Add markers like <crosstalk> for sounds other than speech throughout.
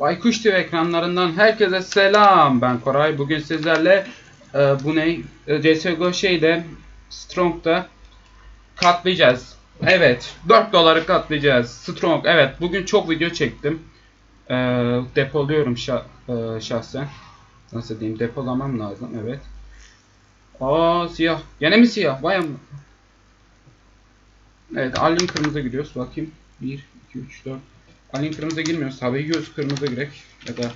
Baykuş TV ekranlarından herkese selam. Ben Koray. Bugün sizlerle e, bu ne? E, CSGO şeyde Strong'da katlayacağız. Evet. 4 doları katlayacağız. Strong. Evet. Bugün çok video çektim. E, depoluyorum şa e, şahsen. Nasıl diyeyim? Depolamam lazım. Evet. Aa siyah. Gene mi siyah? Vay amma. Evet. Alın kırmızı gidiyoruz. Bakayım. 1, 2, 3, 4. Alin kırmızı girmiyoruz. Tabii yüz kırmızı girek. Ya da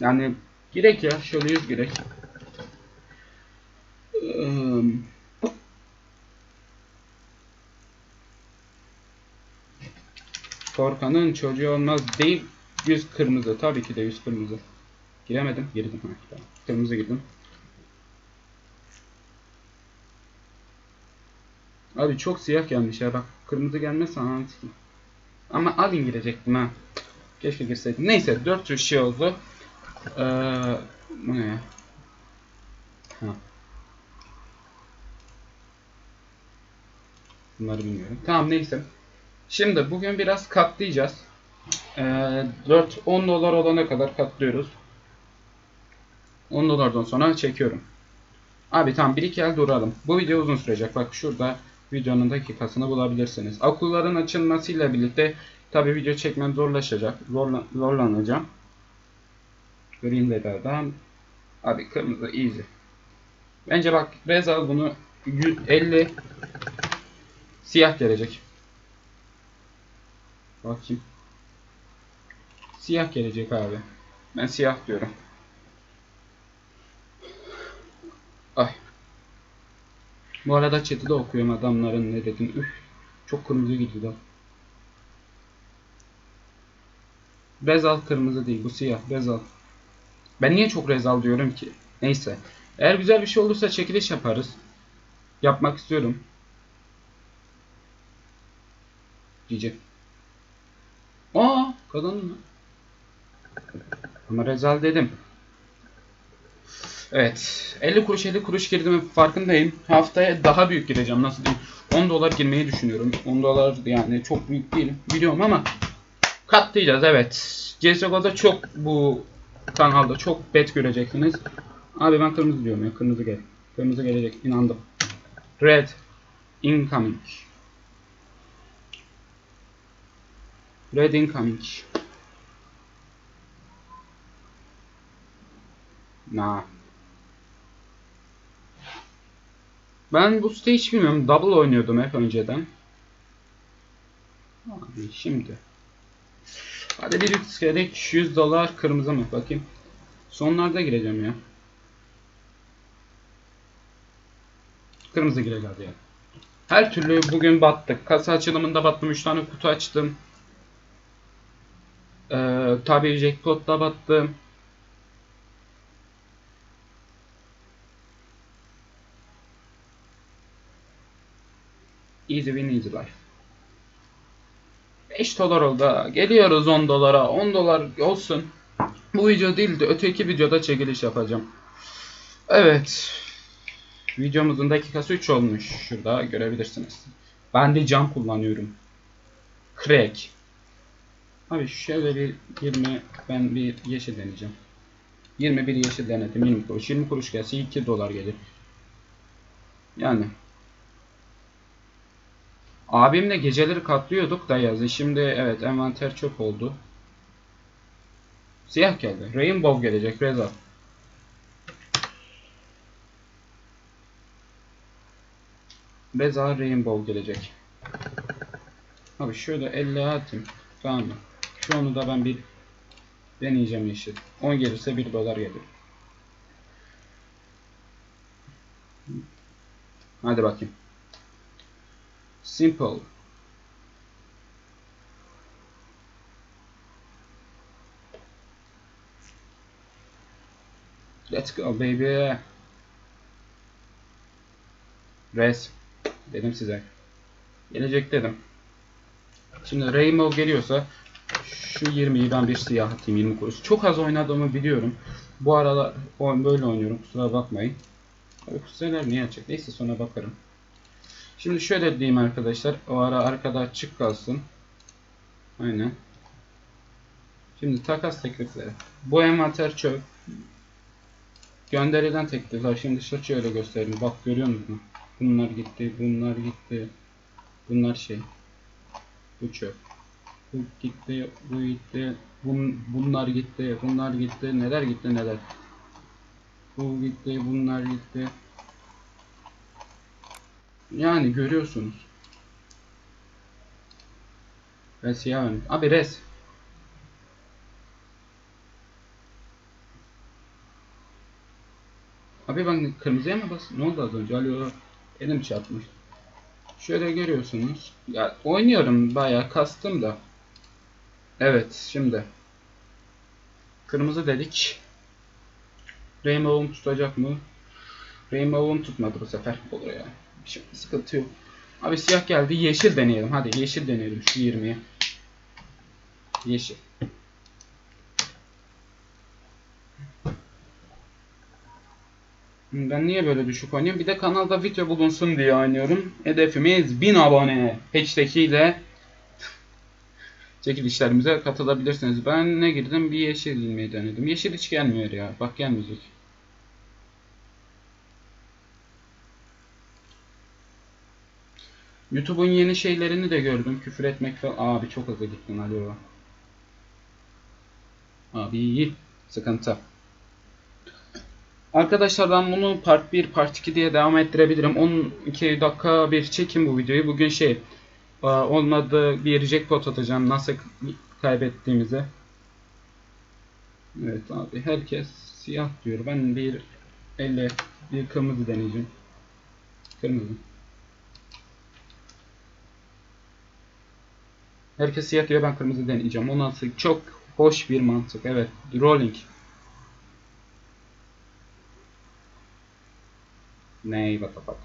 yani girek ya. Şöyle yüz girek. Eee, Korkanın çocuğu olmaz değil. Yüz kırmızı. Tabii ki de yüz kırmızı. Giremedim. Girdim. Kırmızı girdim. Abi çok siyah gelmiş ya bak. Kırmızı gelmezse anasını sikeyim. Ama Alin girecektim ha. Keşke girseydim. Neyse 4 tür şey oldu. Ee, bu ne ya? Ha. Bunları bilmiyorum. Tamam neyse. Şimdi bugün biraz katlayacağız. Ee, 4-10 dolar olana kadar katlıyoruz. 10 dolardan sonra çekiyorum. Abi tamam bir iki el duralım. Bu video uzun sürecek. Bak şurada videonun dakikasını bulabilirsiniz. Okulların açılmasıyla birlikte tabi video çekmem zorlaşacak. Zorla, zorlanacağım. Green Leather'dan abi kırmızı easy. Bence bak Reza bunu 150 siyah gelecek. Bakayım. Siyah gelecek abi. Ben siyah diyorum. Bu arada chat'i de okuyorum adamların ne dediğini. Üf. Çok kırmızı gidiyor. Rezal kırmızı değil bu siyah. Rezal. Ben niye çok rezal diyorum ki? Neyse. Eğer güzel bir şey olursa çekiliş yaparız. Yapmak istiyorum. Cici. Aa kazandım? Ama rezal dedim. Evet. 50 kuruş 50 kuruş girdim farkındayım. Haftaya daha büyük gireceğim. Nasıl diyeyim? 10 dolar girmeyi düşünüyorum. 10 dolar yani çok büyük değil. Biliyorum ama katlayacağız evet. CSGO'da çok bu kanalda çok bet göreceksiniz. Abi ben kırmızı diyorum ya. Kırmızı gel. Kırmızı gelecek. inandım. Red. Incoming. Red incoming. Nah. Ben bu site hiç bilmiyorum. Double oynuyordum hep önceden. Abi şimdi. Hadi bir yükselerek 100 dolar kırmızı mı? Bakayım. Sonlarda gireceğim ya. Kırmızı girecek hadi ya. Her türlü bugün battık. Kasa açılımında battım. 3 tane kutu açtım. Ee, tabii jackpot'ta battım. Easy win easy life. 5 dolar oldu. Geliyoruz 10 dolara. 10 dolar olsun. Bu video değil de öteki videoda çekiliş yapacağım. Evet. Videomuzun dakikası 3 olmuş. Şurada görebilirsiniz. Ben de cam kullanıyorum. Crack. Abi şöyle bir 20 ben bir yeşil deneyeceğim. 21 yeşil denedim 20 kuruş. 20 kuruş gelse 2 dolar gelir. Yani Abimle geceleri katlıyorduk da yazı. Şimdi evet envanter çöp oldu. Siyah geldi. Rainbow gelecek Reza. Reza Rainbow gelecek. Abi şöyle 50 atayım. Tamam mı? Şu onu da ben bir deneyeceğim yeşil. 10 gelirse 1 dolar gelir. Hadi bakayım. Simple. Let's go baby. Res. Dedim size. Gelecek dedim. Şimdi Rainbow geliyorsa şu 20'yi ben bir siyah atayım 20 kuruş. Çok az oynadığımı biliyorum. Bu oyun böyle oynuyorum. Kusura bakmayın. Abi kusurlar niye açık? Neyse sonra bakarım. Şimdi şöyle diyeyim arkadaşlar. O ara arkada açık kalsın. Aynen. Şimdi takas teklifleri. Bu envanter çöp. Gönderilen teklifler. Şimdi şöyle göstereyim. Bak görüyor musun? Bunlar gitti, bunlar gitti. Bunlar şey. Bu çöp. Bu gitti, bu gitti. Bun, bunlar gitti, bunlar gitti. Neler gitti neler. Bu gitti, bunlar gitti. Yani görüyorsunuz. Ve siyah ön. Abi res. Abi ben kırmızıya mı bas? Ne oldu az önce? Alo. Elim çarpmış. Şöyle görüyorsunuz. Ya oynuyorum bayağı kastım da. Evet şimdi. Kırmızı dedik. Rainbow'um tutacak mı? Rainbow'um tutmadı bu sefer. Olur ya. Sıkıntı yok. Abi siyah geldi. Yeşil deneyelim. Hadi yeşil deneyelim şu 20'ye. Yeşil. Ben niye böyle düşük oynuyorum? Bir de kanalda video bulunsun diye oynuyorum. Hedefimiz 1000 abone. Hashtag ile çekilişlerimize katılabilirsiniz. Ben ne girdim? Bir yeşil ilmeği denedim. Yeşil hiç gelmiyor ya. Bak gelmeyecek. YouTube'un yeni şeylerini de gördüm. Küfür etmek falan. Abi çok hızlı gittin alo. Abi sıkıntı. Arkadaşlar ben bunu part 1, part 2 diye devam ettirebilirim. 12 dakika bir çekin bu videoyu. Bugün şey e, olmadı bir jackpot atacağım nasıl kaybettiğimizi. Evet abi herkes siyah diyor. Ben bir elle bir kırmızı deneyeceğim. Kırmızı. Herkes siyah diyor ben kırmızı deneyeceğim. O nasıl çok hoş bir mantık. Evet. Rolling. Ney the fuck.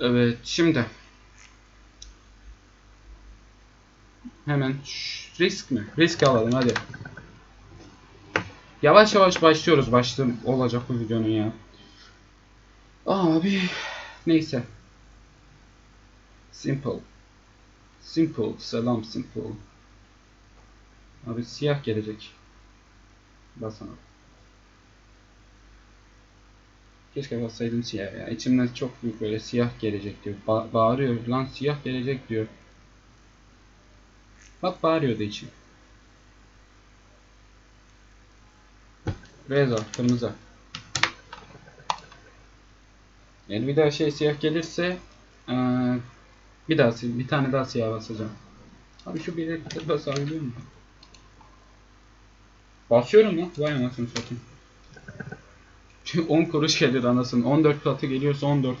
Evet şimdi. Hemen risk mi? Risk alalım hadi. Yavaş yavaş başlıyoruz. Başlı olacak bu videonun ya. Abi neyse. Simple. Simple. Selam simple. Abi siyah gelecek. Basana. Keşke bassaydım siyah ya. İçimden çok büyük böyle siyah gelecek diyor. Ba bağırıyor lan siyah gelecek diyor. Bak bağırıyordu içim. Reza kırmızı. Yani bir daha şey siyah gelirse ee, bir daha si- bir tane daha siyah basacağım. Abi şu bir basabiliyor muyum? Basıyorum lan. Vay anasını satayım. <laughs> 10 kuruş gelir anasını. 14 katı geliyorsa 14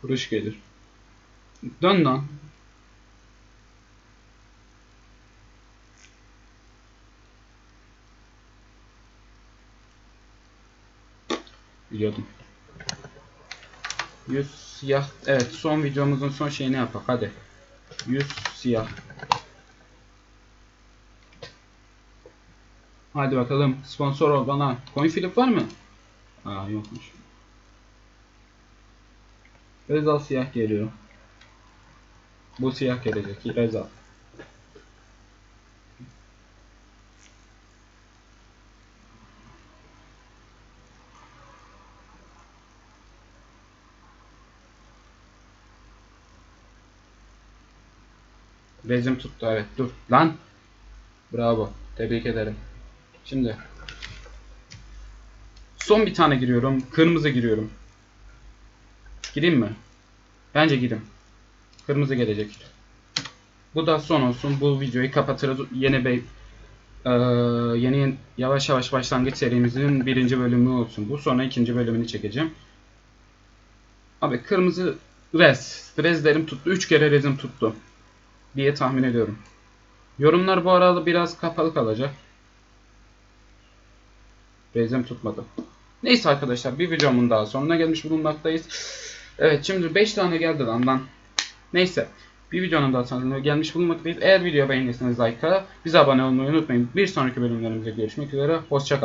kuruş gelir. Dön lan. Biliyordum. 100 siyah. Evet son videomuzun son şeyini yapak hadi. 100 siyah. Hadi bakalım sponsor ol bana. Coin flip var mı? Aa yokmuş. Rezal siyah geliyor. Bu siyah gelecek. Rezal. Rezim tuttu evet dur lan. Bravo. Tebrik ederim. Şimdi Son bir tane giriyorum. Kırmızı giriyorum. Gireyim mi? Bence gireyim. Kırmızı gelecek. Bu da son olsun. Bu videoyu kapatırız. Yeni bir eee, yeni yavaş yavaş başlangıç serimizin birinci bölümü olsun. Bu sonra ikinci bölümünü çekeceğim. Abi kırmızı res. Rezlerim tuttu. 3 kere rezim tuttu. Diye tahmin ediyorum. Yorumlar bu arada biraz kapalı kalacak. Rezim tutmadı. Neyse arkadaşlar bir videomun daha sonuna gelmiş bulunmaktayız. Evet şimdi 5 tane geldi lan lan. Neyse. Bir videonun daha sonuna gelmiş bulunmaktayız. Eğer video beğenirseniz like'a, bize abone olmayı unutmayın. Bir sonraki bölümlerimizde görüşmek üzere. Hoşçakalın.